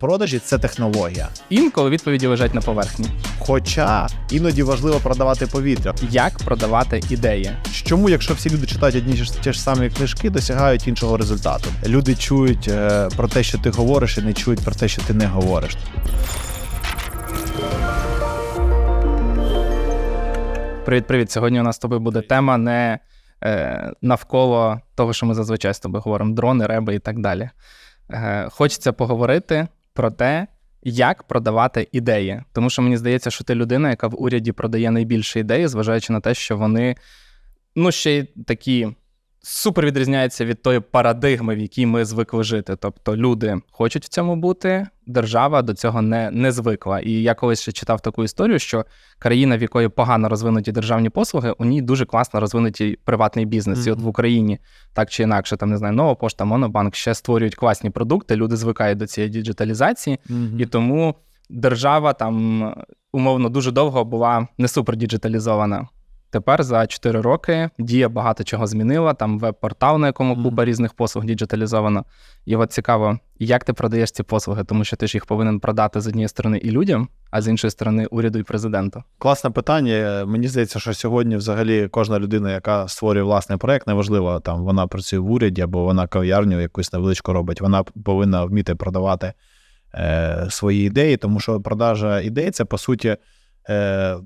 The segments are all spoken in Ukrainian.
Продажі це технологія. Інколи відповіді лежать на поверхні. Хоча іноді важливо продавати повітря. Як продавати ідеї? Чому, якщо всі люди читають одні ж ті ж самі книжки, досягають іншого результату? Люди чують е, про те, що ти говориш, і не чують про те, що ти не говориш. Привіт, привіт. Сьогодні у нас з тобою буде тема не е, навколо того, що ми зазвичай з тобою говоримо: дрони, реби і так далі. Е, хочеться поговорити про те, як продавати ідеї. Тому що мені здається, що ти людина, яка в уряді продає найбільше ідеї, зважаючи на те, що вони ну, ще й такі супер відрізняються від тої парадигми, в якій ми звикли жити. Тобто люди хочуть в цьому бути, держава до цього не, не звикла. І я колись ще читав таку історію, що країна, в якої погано розвинуті державні послуги, у ній дуже класно розвинутий приватний бізнес. І от в Україні так чи інакше, там не знаю, нова пошта, монобанк ще створюють класні продукти. Люди звикають до цієї діджиталізації, і тому держава там умовно дуже довго була не супер діджиталізована. Тепер за 4 роки дія багато чого змінила. Там веб-портал, на якому купа різних послуг діджиталізовано. І от цікаво, як ти продаєш ці послуги, тому що ти ж їх повинен продати з однієї сторони і людям, а з іншої сторони уряду і президенту. Класне питання. Мені здається, що сьогодні взагалі кожна людина, яка створює власний проект, неважливо, там вона працює в уряді або вона кав'ярню якусь невеличку робить. Вона повинна вміти продавати е, свої ідеї, тому що продажа ідей це по суті е,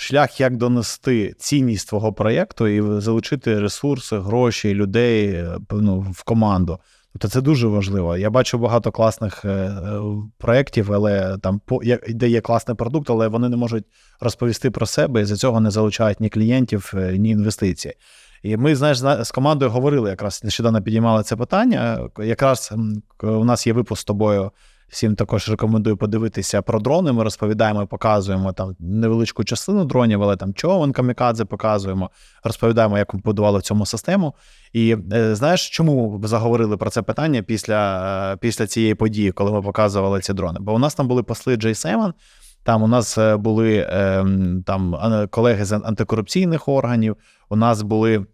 шлях, як донести цінність твого проєкту і залучити ресурси, гроші, людей е, ну, в команду. Тобто це дуже важливо. Я бачу багато класних е, е, проєктів, але там де є класний продукт, але вони не можуть розповісти про себе і за цього не залучають ні клієнтів, ні інвестицій. І ми, знаєш, зна- з командою говорили якраз нещодавно підіймали це питання. Якраз у нас є випуск з тобою. Всім також рекомендую подивитися про дрони. Ми розповідаємо, показуємо там невеличку частину дронів, але там човен камікадзе показуємо, розповідаємо, як ми будували цьому систему. І е, знаєш, чому заговорили про це питання після, е, після цієї події, коли ми показували ці дрони? Бо у нас там були посли J7, там у нас е, були е, там колеги з антикорупційних органів, у нас були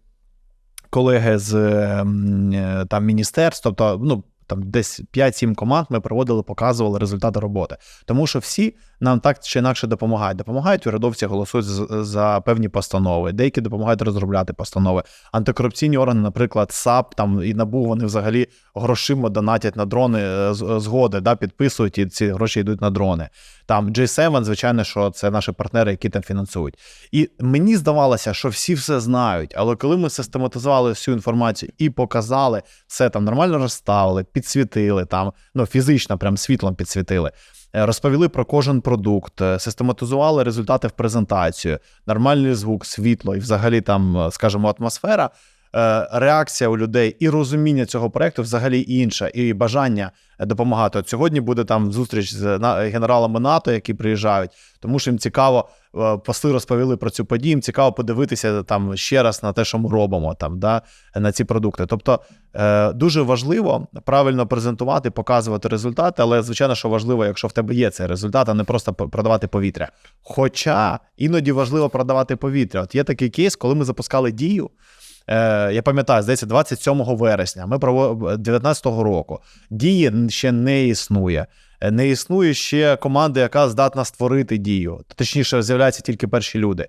колеги з е, е, там міністерств, тобто, ну. Там десь 5-7 команд ми проводили, показували результати роботи. Тому що всі нам так чи інакше допомагають. Допомагають урядовці, голосують за певні постанови, деякі допомагають розробляти постанови. Антикорупційні органи, наприклад, САП там і НАБУ, вони взагалі грошима донатять на дрони е, з- згоди, да, підписують, і ці гроші йдуть на дрони. Там J7, звичайно, що це наші партнери, які там фінансують. І мені здавалося, що всі все знають, але коли ми систематизували всю інформацію і показали, все там нормально розставили, підсвітили там, ну фізично, прям світлом підсвітили. Е, Розповіли про кожен продукт, е, систематизували результати в презентацію, нормальний звук, світло і взагалі там, е, скажімо, атмосфера. Е, Реакція у людей і розуміння цього проекту взагалі інша, і бажання допомагати. От сьогодні буде там зустріч з генералами НАТО, які приїжджають, тому що їм цікаво, е, посли розповіли про цю подію. Їм цікаво подивитися там ще раз на те, що ми робимо там, да, на ці продукти. Тобто е, дуже важливо правильно презентувати, показувати результати, але звичайно, що важливо, якщо в тебе є цей результат, а не просто продавати повітря. Хоча іноді важливо продавати повітря. От є такий кейс, коли ми запускали дію. Е, я пам'ятаю, здається, 27 вересня. Ми проводили 19-го року. Дії ще не існує. Е, Не існує ще команди, яка здатна створити дію. Точніше, з'являються тільки перші люди.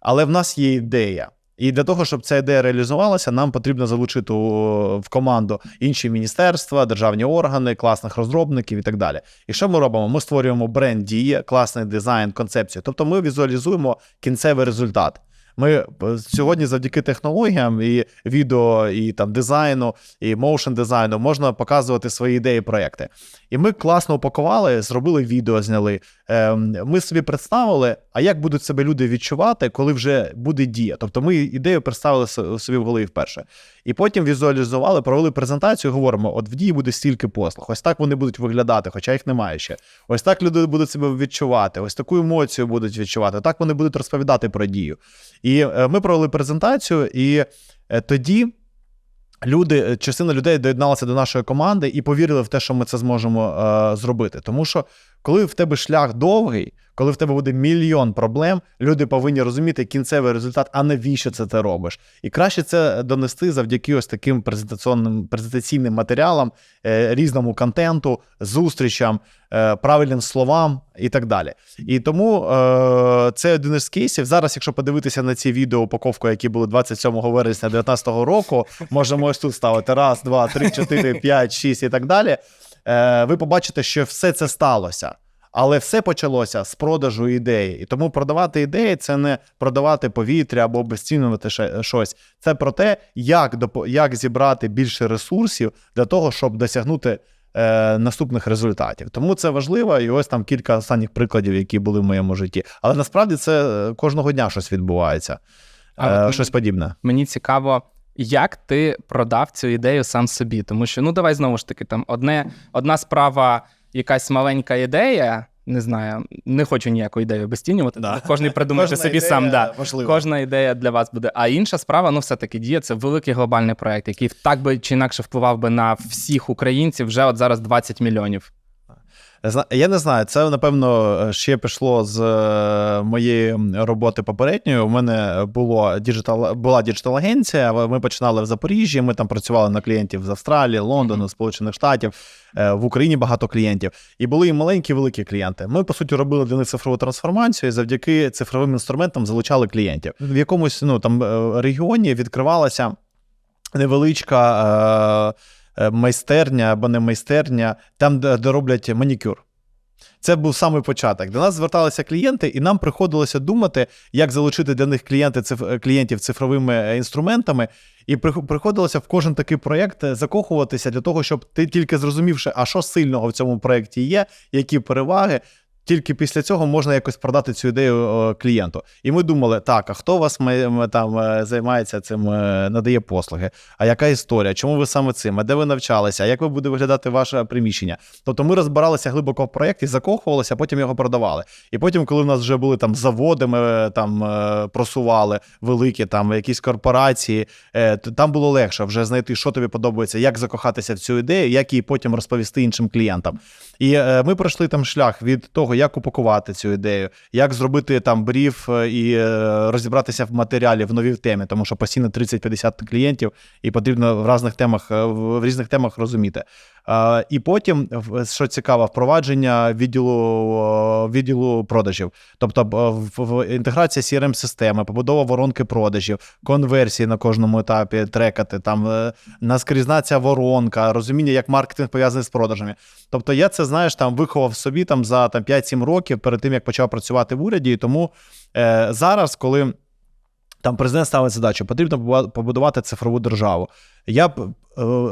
Але в нас є ідея. І для того, щоб ця ідея реалізувалася, нам потрібно залучити в команду інші міністерства, державні органи, класних розробників і так далі. І що ми робимо? Ми створюємо бренд дії, класний дизайн, концепцію. Тобто ми візуалізуємо кінцевий результат. Ми е, сьогодні завдяки технологіям і відео, і там дизайну, і моушен дизайну можна показувати свої ідеї, проекти. І ми класно упакували, зробили відео, зняли. Ем, Ми собі представили, а як будуть себе люди відчувати, коли вже буде дія. Тобто ми ідею представили собі в голові вперше. І потім візуалізували, провели презентацію, говоримо: от в дії буде стільки послуг. Ось так вони будуть виглядати, хоча їх немає ще. Ось так люди будуть себе відчувати, ось таку емоцію будуть відчувати. Так вони будуть розповідати про дію. І е, ми провели презентацію, і е, тоді. Люди, е, частина людей доєдналася до нашої команди і повірили в те, що ми це зможемо е, зробити. Тому що коли в тебе шлях довгий, Коли в тебе буде мільйон проблем, люди повинні розуміти кінцевий результат, а навіщо це ти робиш. І краще це донести завдяки ось таким презентаційним, презентаційним матеріалам, е, різному контенту, зустрічам, е, правильним словам і так далі. І тому е, це один із кейсів. Зараз, якщо подивитися на ці відео упаковку, які були 27 вересня 2019 року, можемо ось тут ставити раз, два, три, чотири, п'ять, шість і так далі. Ви побачите, що все це сталося. Але все почалося з продажу ідеї. І тому продавати ідеї це не продавати повітря або обезцінювати ще щось. Це про те, як, як зібрати більше ресурсів для того, щоб досягнути е, наступних результатів. Тому це важливо, і ось там кілька останніх прикладів, які були в моєму житті. Але насправді це е, кожного дня щось відбувається, е, щось подібне. Мені цікаво, як ти продав цю ідею сам собі. Тому що, ну давай знову ж таки, там одне, одна справа, якась маленька ідея. Не знаю, не хочу ніяку ідею обесцінювати. Да. Кожний придумає собі ідея сам. Да. важлива. Кожна ідея для вас буде. А інша справа, ну все-таки дія це великий глобальний проект, який так би чи інакше впливав би на всіх українців вже от зараз 20 мільйонів. Я не знаю, це напевно ще пішло з е, моєї роботи попередньої. У мене було діджитал, була діджитал-агенція. Ми починали в Запоріжжі. Ми там працювали на клієнтів з Австралії, Лондону, Сполучених Штатів. Е, В Україні багато клієнтів. І були і маленькі, і великі клієнти. Ми, по суті, робили для них цифрову трансформацію і завдяки цифровим інструментам залучали клієнтів. В якомусь ну, там, е, регіоні відкривалася невеличка. Е, майстерня або не майстерня, там, де, роблять манікюр. Це був саме початок. До нас зверталися клієнти, і нам приходилося думати, як залучити для них клієнти, циф- клієнтів цифровими е, інструментами. І приходилося в кожен такий проєкт е, закохуватися для того, щоб ти тільки зрозумівши, а що сильного в цьому проєкті є, які переваги. Тільки після цього можна якось продати цю ідею клієнту. І ми думали, так, а хто вас там е, займається цим, е, надає послуги? А яка історія? Чому ви саме цим? А де ви навчалися? А як ви буде виглядати ваше приміщення? Тобто ми розбиралися глибоко в проєкті, закохувалися, а потім його продавали. І потім, коли в нас вже були там заводи, ми е, там просували великі там якісь корпорації, там було легше вже знайти, що тобі подобається, як закохатися в цю ідею, як її потім розповісти іншим клієнтам. І ми пройшли там шлях від того, як упакувати цю ідею, як зробити там бриф е, і е, розібратися в матеріалі в новій темі, тому що постійно 30-50 клієнтів, і потрібно в різних темах е, в в різних темах розуміти. І потім, що цікаво, впровадження відділу відділу продажів, тобто в- інтеграція crm системи побудова воронки продажів, конверсії на кожному етапі трекати, там е, наскрізна ця воронка, розуміння, як маркетинг пов'язаний з продажами. Тобто я це знаєш, там виховав собі там за там 5-7 років перед тим, як почав працювати в уряді. І тому е, зараз, коли там президент ставить задачу, потрібно побудувати цифрову державу. Я б е,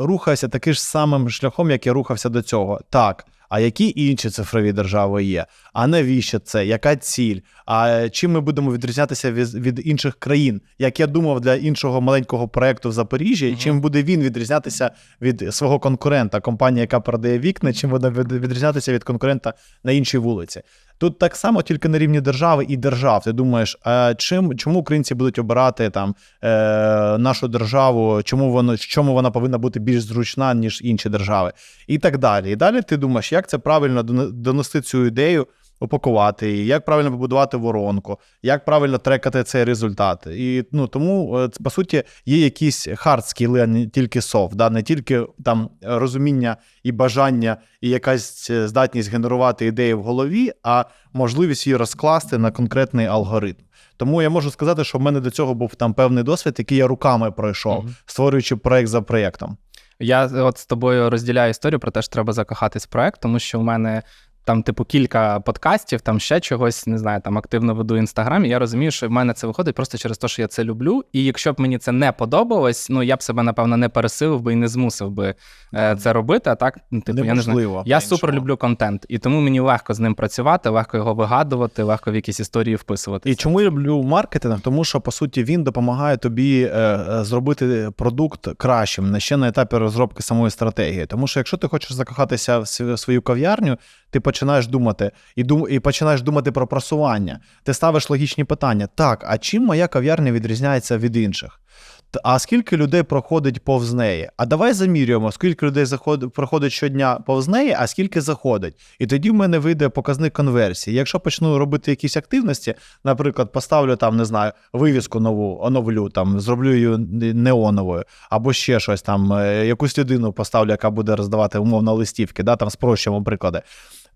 рухаюся таким ж самим шляхом, як я рухався до цього. Так. А які інші цифрові держави є? А навіщо це? Яка ціль? А чим ми будемо відрізнятися від, від інших країн? Як я думав для іншого маленького проекту в Запоріжжі, Мгм. чим буде він відрізнятися від свого конкурента, компанія, яка продає вікна, чим буде відрізнятися від конкурента на іншій вулиці? Тут так само тільки на рівні держави і держав. Ти думаєш, а чим чому українці будуть обирати там е, нашу державу? Чому воно чому вона повинна бути більш зручна ніж інші держави? І так далі. І далі ти думаєш, як це правильно доне- донести цю ідею, упакувати її, як правильно побудувати воронку, як правильно трекати цей результат. І ну тому е, по суті є якісь хард скіли, а не тільки софт, да? не тільки там розуміння і бажання, і якась е, здатність генерувати ідеї в голові, а можливість її розкласти на конкретний алгоритм. Тому я можу сказати, що в мене до цього був там певний досвід, який я руками пройшов, Мгм. створюючи проект за проєктом. Я от з тобою розділяю історію про те, що треба закохатись в проект, тому що в мене там, типу, кілька подкастів, там ще чогось, не знаю, там активно веду інстаграм, і я розумію, що в мене це виходить просто через те, що я це люблю. І якщо б мені це не подобалось, ну я б себе, напевно, не пересилив би і не змусив би е, це робити. А так, ну, типу, я не знаю. Я супер люблю контент, і тому мені легко з ним працювати, легко його вигадувати, легко в якісь історії вписувати. І чому я люблю маркетинг? Тому що по суті він допомагає тобі е, е, зробити продукт кращим не ще на етапі розробки самої стратегії. Тому що якщо ти хочеш закохатися в свою кав'ярню, ти починаєш думати і дум, і починаєш думати про просування. Ти ставиш логічні питання: так, а чим моя кав'ярня відрізняється від інших? А скільки людей проходить повз неї? А давай замірюємо, скільки людей заходить, проходить щодня повз неї, а скільки заходить. І тоді в мене вийде показник конверсії. Якщо почну робити якісь активності, наприклад, поставлю там, не знаю, вивіску нову, оновлю, там, зроблю її неоновою, або ще щось там, е, якусь людину поставлю, яка буде роздавати умовно листівки, да, там спрощуємо приклади.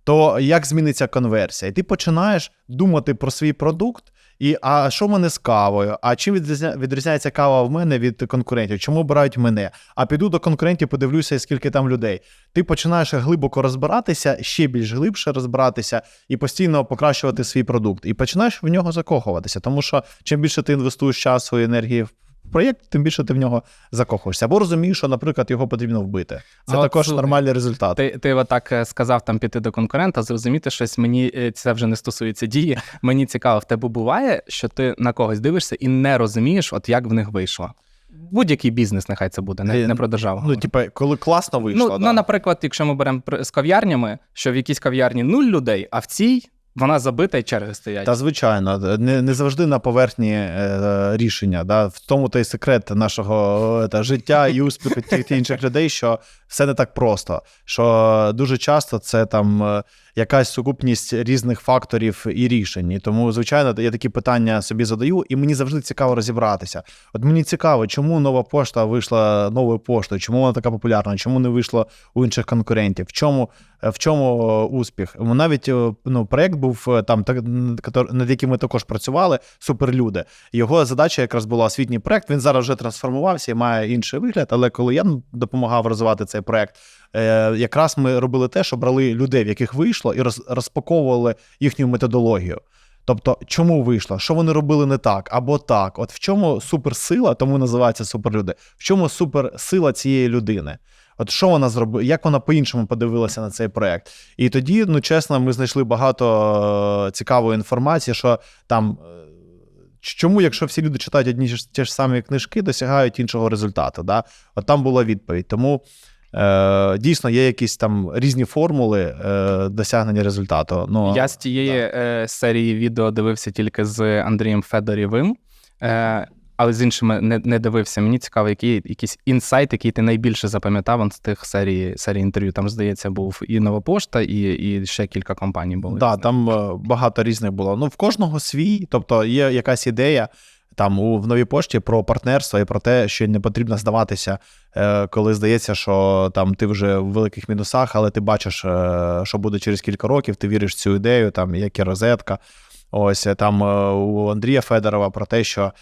То як зміниться конверсія? І ти починаєш думати про свій продукт. І а що в мене з кавою? А чим відрізня, відрізняється кава в мене від конкурентів? Чому обирають мене? А піду до конкурентів, подивлюся, скільки там людей. Ти починаєш глибоко розбиратися, ще більш глибше розбиратися і постійно покращувати свій продукт. І починаєш в нього закохуватися. Тому що чим більше ти інвестуєш часу і енергії в проєкт, тим більше ти в нього закохуєшся. Або розумієш, що, наприклад, його потрібно вбити. Це А також слухай, нормальний результат. Ти, ти отак е, сказав там піти до конкурента, зрозуміти щось. Мені е, це вже не стосується дії. Мені цікаво, в тебе буває, що ти на когось дивишся і не розумієш, от як в них вийшло. Будь-який бізнес, нехай це буде, не, Е, не про державу. Ну, типу, коли класно вийшло. ну, да. ну, наприклад, якщо ми беремо з кав'ярнями, що в якійсь кав'ярні нуль людей, а в цій вона забита і черги стоять. Та звичайно, не, не завжди на поверхні е, рішення. Да? В тому той секрет нашого та, життя і успіху тих інших людей, що все не так просто. Що дуже часто це там е, якась сукупність різних факторів і рішень. І тому, звичайно, я такі питання собі задаю, і мені завжди цікаво розібратися. От мені цікаво, чому нова пошта вийшла новою поштою, чому вона така популярна, чому не вийшло у інших конкурентів, в чому, в чому е, успіх. Навіть е, ну, проєкт був е, там, так, над яким ми також працювали, суперлюди. Його задача якраз була освітній проєкт. Він зараз вже трансформувався і має інший вигляд. Але коли я допомагав розвивати цей проєкт, е, якраз ми робили те, що брали людей, в яких вийшло, і роз, розпаковували їхню методологію. Тобто, чому вийшло? Що вони робили не так або так? От в чому суперсила, тому називається суперлюди. В чому суперсила цієї людини? От що вона зробила, як вона по-іншому подивилася на цей проект? І тоді, ну чесно, ми знайшли багато е, цікавої інформації, що там. е, Чому, якщо всі люди читають одні ж ті ж самі книжки, досягають іншого результату? Да? От там була відповідь. Тому е, дійсно є якісь там різні формули е, досягнення результату. Ну, Я з тієї е, серії відео дивився тільки з Андрієм Федорєвим, е, але з іншими не, не дивився. Мені цікаво, який якийсь інсайт, який ти найбільше запам'ятав з тих серій, серій інтерв'ю. Там, здається, був і Нова Пошта, і, і ще кілька компаній були. Да, там багато різних було. Ну, в кожного свій, тобто є якась ідея там у в новій пошті про партнерство і про те, що не потрібно здаватися, е, коли здається, що там ти вже в великих мінусах, але ти бачиш, е, що буде через кілька років, ти віриш в цю ідею, там як і розетка. Ось е, там у Андрія Федорова про те, що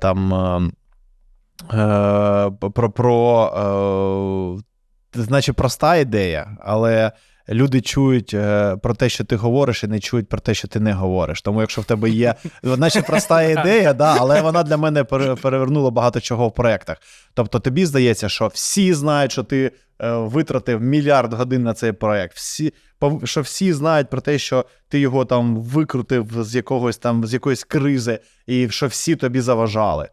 там. Про, про значить, проста ідея, але люди чують е, про те, що ти говориш, і не чують про те, що ти не говориш. Тому, якщо в тебе є, наче проста ідея, да, але вона для мене пере- перевернула багато чого в проєктах. Тобто, тобі здається, що всі знають, що ти е, витратив мільярд годин на цей проєкт. Всі, що всі знають про те, що ти його там викрутив з якогось там з якоїсь кризи, і що всі тобі заважали.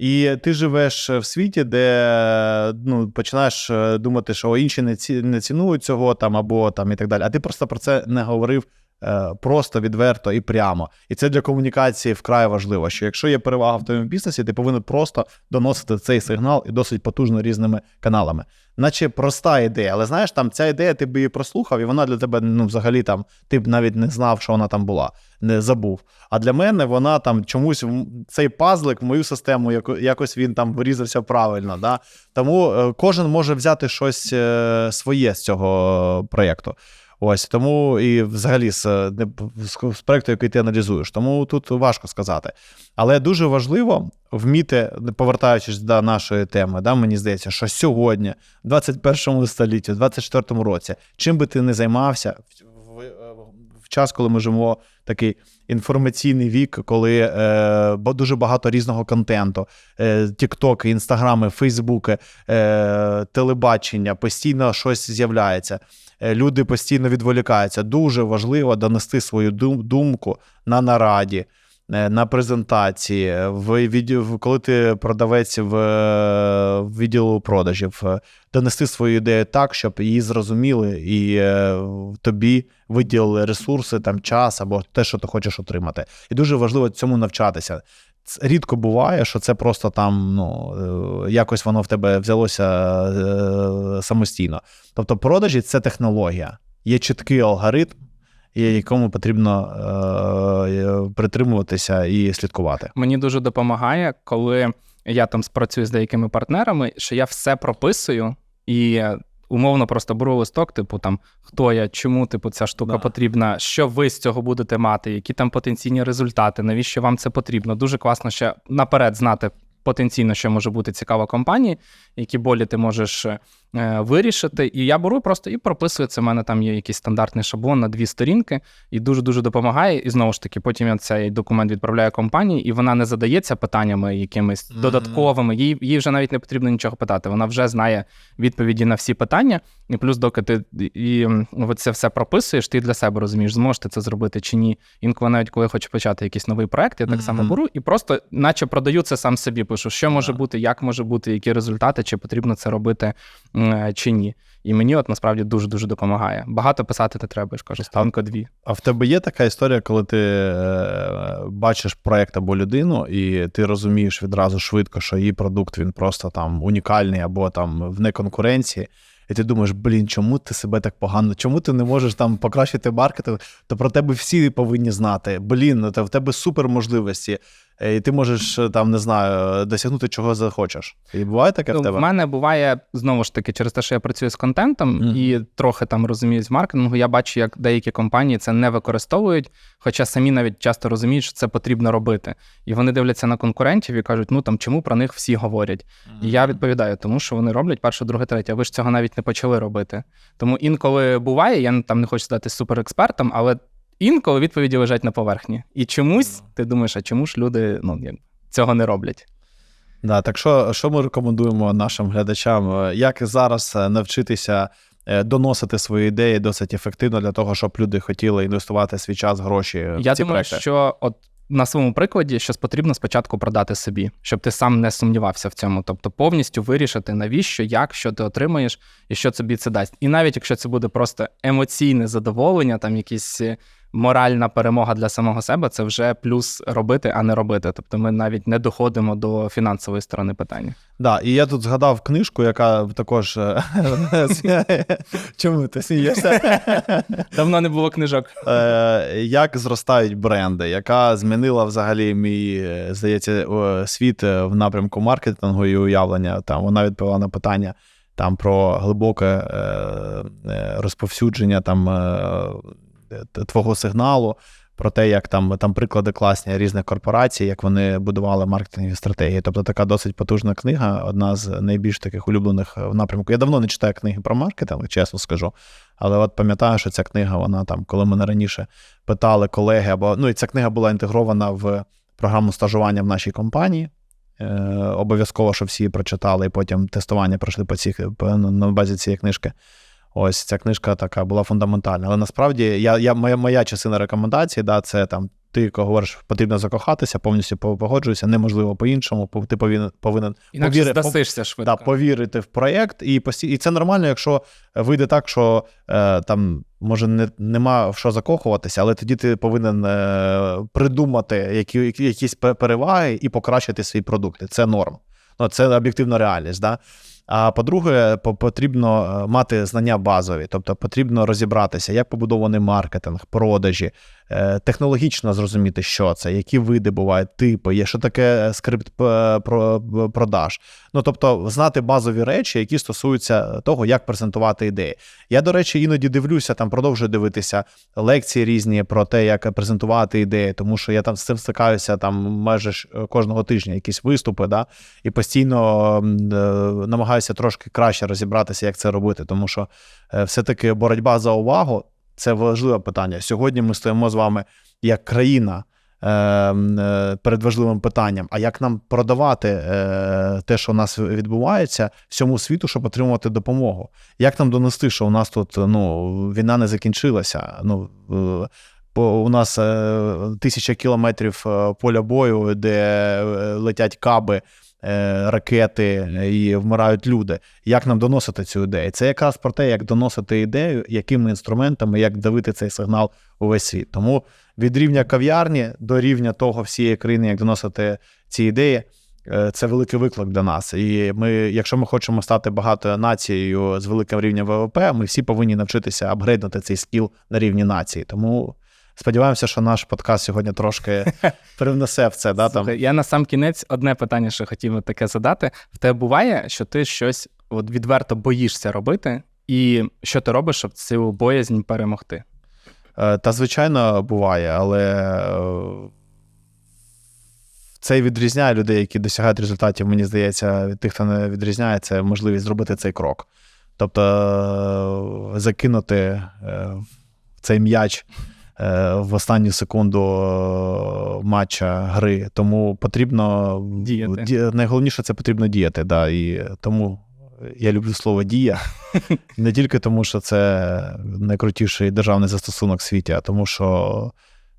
І ти живеш в світі, де ну, починаєш е, думати, що інші не, ці, не цінують цього там або там і так далі. А ти просто про це не говорив е, просто відверто і прямо. І це для комунікації вкрай важливо. Що якщо є перевага в твоєму бізнесі, ти повинен просто доносити цей сигнал і досить потужно різними каналами. Наче проста ідея, але знаєш, там ця ідея, ти б її прослухав, і вона для тебе ну, взагалі там ти б навіть не знав, що вона там була, не забув. А для мене вона там чомусь цей пазлик в мою систему яко- якось він там вирізався правильно. Да? Тому е, кожен може взяти щось е, своє з цього проєкту. Ось тому і взагалі з, е, з, з проєкту, який ти аналізуєш. Тому тут важко сказати. Але дуже важливо вміти, повертаючись до нашої теми, да, мені здається, що сьогодні, в 21 столітті, в 24 році, чим би ти не займався, в, в, в час, коли ми живемо такий інформаційний вік, коли е, дуже багато різного контенту, е, тіктоки, інстаграми, фейсбуки, е, телебачення, постійно щось з'являється. Е, Люди постійно відволікаються. Дуже важливо донести свою думку на нараді, е, на презентації, в відділ, коли ти продавець в, е, відділу продажів, е, донести свою ідею так, щоб її зрозуміли і е, тобі виділили ресурси, там час або те, що ти хочеш отримати. І дуже важливо цьому навчатися. Рідко буває, що це просто там ну, е, якось воно в тебе взялося е, самостійно. Тобто, продажі це технологія. Є чіткий алгоритм, якому потрібно е, притримуватися і слідкувати. Мені дуже допомагає, коли я там спрацюю з деякими партнерами, що я все прописую і умовно просто беру листок, типу там хто я, чому типу ця штука Да. потрібна, що ви з цього будете мати, які там потенційні результати, навіщо вам це потрібно. Дуже класно ще наперед знати. Потенційно, що може бути цікаво компанії, які болі ти можеш е, вирішити. І я беру просто і прописую це. У мене там є якийсь стандартний шаблон на дві сторінки, і дуже дуже допомагає. І знову ж таки, потім я цей документ відправляю компанії, і вона не задається питаннями якимись Мгм. додатковими. Їй, їй вже навіть не потрібно нічого питати. Вона вже знає відповіді на всі питання. І плюс, доки ти і це все прописуєш, ти для себе розумієш, зможеш ти це зробити чи ні. Інколи навіть коли я хочу почати якийсь новий проект, я так само Мгм. беру і просто, наче продаю це сам собі. Пишу, що може Да. бути, як може бути, які результати, чи потрібно це робити е, чи ні. І мені от насправді дуже дуже допомагає. Багато писати не треба, я ж кажу, сторінка дві. А в тебе є така історія, коли ти е, бачиш проект або людину, і ти розумієш відразу швидко, що її продукт він просто там унікальний або там вне конкуренції. І ти думаєш, блін, чому ти себе так погано? Чому ти не можеш там покращити маркетинг? То про тебе всі повинні знати. Блін, ну, в тебе супер можливості, е, і ти можеш е, там не знаю досягнути чого захочеш. І буває таке в Ну, тебе? в мене буває знову ж таки через те, що я працюю з контентом Мгм. і трохи там розумію з маркетингу. Я бачу, як деякі компанії це не використовують, хоча самі навіть часто розуміють, що це потрібно робити. І вони дивляться на конкурентів і кажуть, ну там чому про них всі говорять. І я відповідаю, тому що вони роблять перше, друге, третє. А ви ж цього навіть не почали робити. Тому інколи буває, я там не хочу стати суперекспертом, але інколи відповіді лежать на поверхні. І чомусь ти думаєш, а чому ж люди ну, цього не роблять? Да, так що, що ми рекомендуємо нашим глядачам? Е, Як зараз е, навчитися е, доносити свої ідеї досить ефективно для того, щоб люди хотіли інвестувати свій час, гроші в Я ці думаю, проекти? що от на своєму прикладі щось потрібно спочатку продати собі, щоб ти сам не сумнівався в цьому. Тобто повністю вирішити, навіщо, як, що ти отримаєш і що тобі це дасть. І навіть якщо це буде просто емоційне задоволення, там якісь. Моральна перемога для самого себе це вже плюс робити, а не робити. Тобто ми навіть не доходимо до фінансової сторони питання. Да, і я тут згадав книжку, яка також. е, Чому ти смієшся? Давно не було книжок. Е, Як зростають бренди, яка змінила взагалі мій, е, здається, світ в напрямку маркетингу і уявлення. Там вона відповіла на питання там про глибоке е, розповсюдження там е, твого сигналу. Про те, як там, там приклади класні різних корпорацій, як вони будували маркетингові стратегії. Тобто така досить потужна книга, одна з найбільш таких улюблених в напрямку. Я давно не читаю книги про маркетинг, чесно скажу. Але от пам'ятаю, що ця книга, вона там, коли мене раніше питали колеги, або ну і ця книга була інтегрована в програму стажування в нашій компанії. Е, обов'язково, що всі прочитали, і потім тестування пройшли по цих, по, на базі цієї книжки. Ось ця книжка така була фундаментальна. Але насправді я, я, моя, моя частина рекомендацій, да, це там ти говориш, потрібно закохатися, повністю погоджуюся, неможливо по-іншому. Ти повинен повинен повіри- здасишся швидко. да, повірити в проєкт, і пості... і це нормально, якщо вийде так, що е, там може не, нема в що закохуватися, але тоді ти повинен е, придумати які, які- якісь пе- переваги і покращити свій продукт. І Це норм. Ну, це об'єктивна реальність. Да? А по-друге, по- потрібно е, мати знання базові, тобто потрібно розібратися, як побудований маркетинг, продажі, технологічно зрозуміти, що це, які види бувають, типи, є що таке скрипт е, продаж. Ну тобто, знати базові речі, які стосуються того, як презентувати ідеї. Я, до речі, іноді дивлюся, там продовжую дивитися лекції різні про те, як презентувати ідеї, тому що я там з цим стикаюся там майже е, кожного тижня, якісь виступи, да, і постійно е, намагаюся трошки краще розібратися, як це робити, тому що е, все-таки боротьба за увагу це важливе питання. Сьогодні ми стоїмо з вами як країна. е, е, Перед важливим питанням, а як нам продавати е, те, що у нас відбувається, всьому світу, щоб отримувати допомогу? Як нам донести, що у нас тут ну, війна не закінчилася? Ну, е, бо у нас е, тисяча кілометрів е, поля бою, де е, летять каби е, ракети і вмирають люди. Як нам доносити цю ідею? Це якраз про те, як доносити ідею, якими інструментами, як давити цей сигнал у весь світ. Тому від рівня кав'ярні до рівня того всієї країни, як доносити ці ідеї. е, Це великий виклик для нас. І ми, якщо ми хочемо стати багатою нацією з великим рівнем ВВП, ми всі повинні навчитися апгрейднути цей скіл на рівні нації. Тому сподіваємося, що наш подкаст сьогодні трошки привнесе в це. Да, там. Слухай, я на сам кінець одне питання, що хотів би таке задати. В тебе буває, що ти щось от відверто боїшся робити, і що ти робиш, щоб цю боязнь перемогти? Е, Та звичайно буває, але е, це і відрізняє людей, які досягають результатів, мені здається, від тих, хто не відрізняє, це можливість зробити цей крок. Тобто е, закинути цей м'яч в останню секунду е, матча гри. Тому потрібно Діяти. ді- найголовніше це потрібно діяти. Да, і тому я люблю слово дія. Не тільки тому, що це найкрутіший державний застосунок в світі, а тому, що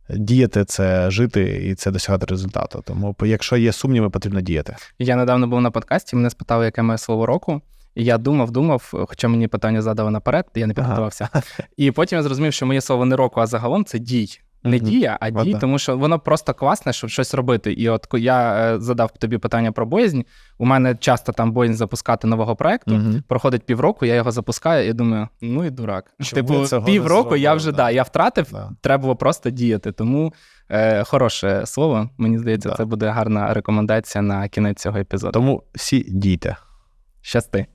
діяти це жити і це досягати результату. Тому, якщо є сумніви, потрібно діяти. Я недавно був на подкасті, мене спитали, яке моє слово року. І я думав, думав, хоча мені питання задали наперед, я не Ага. підготувався. І потім я зрозумів, що моє слово не року, а загалом це дій. Не Мгм. дія, а дій, тому що воно просто класне, щоб щось робити. І от я е, задав тобі питання про боязнь. У мене часто там боязнь запускати нового проекту. Мгм. Проходить півроку, я його запускаю і думаю, ну і дурак. Чому типу, цього півроку я вже да. да. я втратив, Да. треба було просто діяти. Тому е, хороше слово. Мені здається, Да. це буде гарна рекомендація на кінець цього епізоду. Тому всі дійте. Щасти.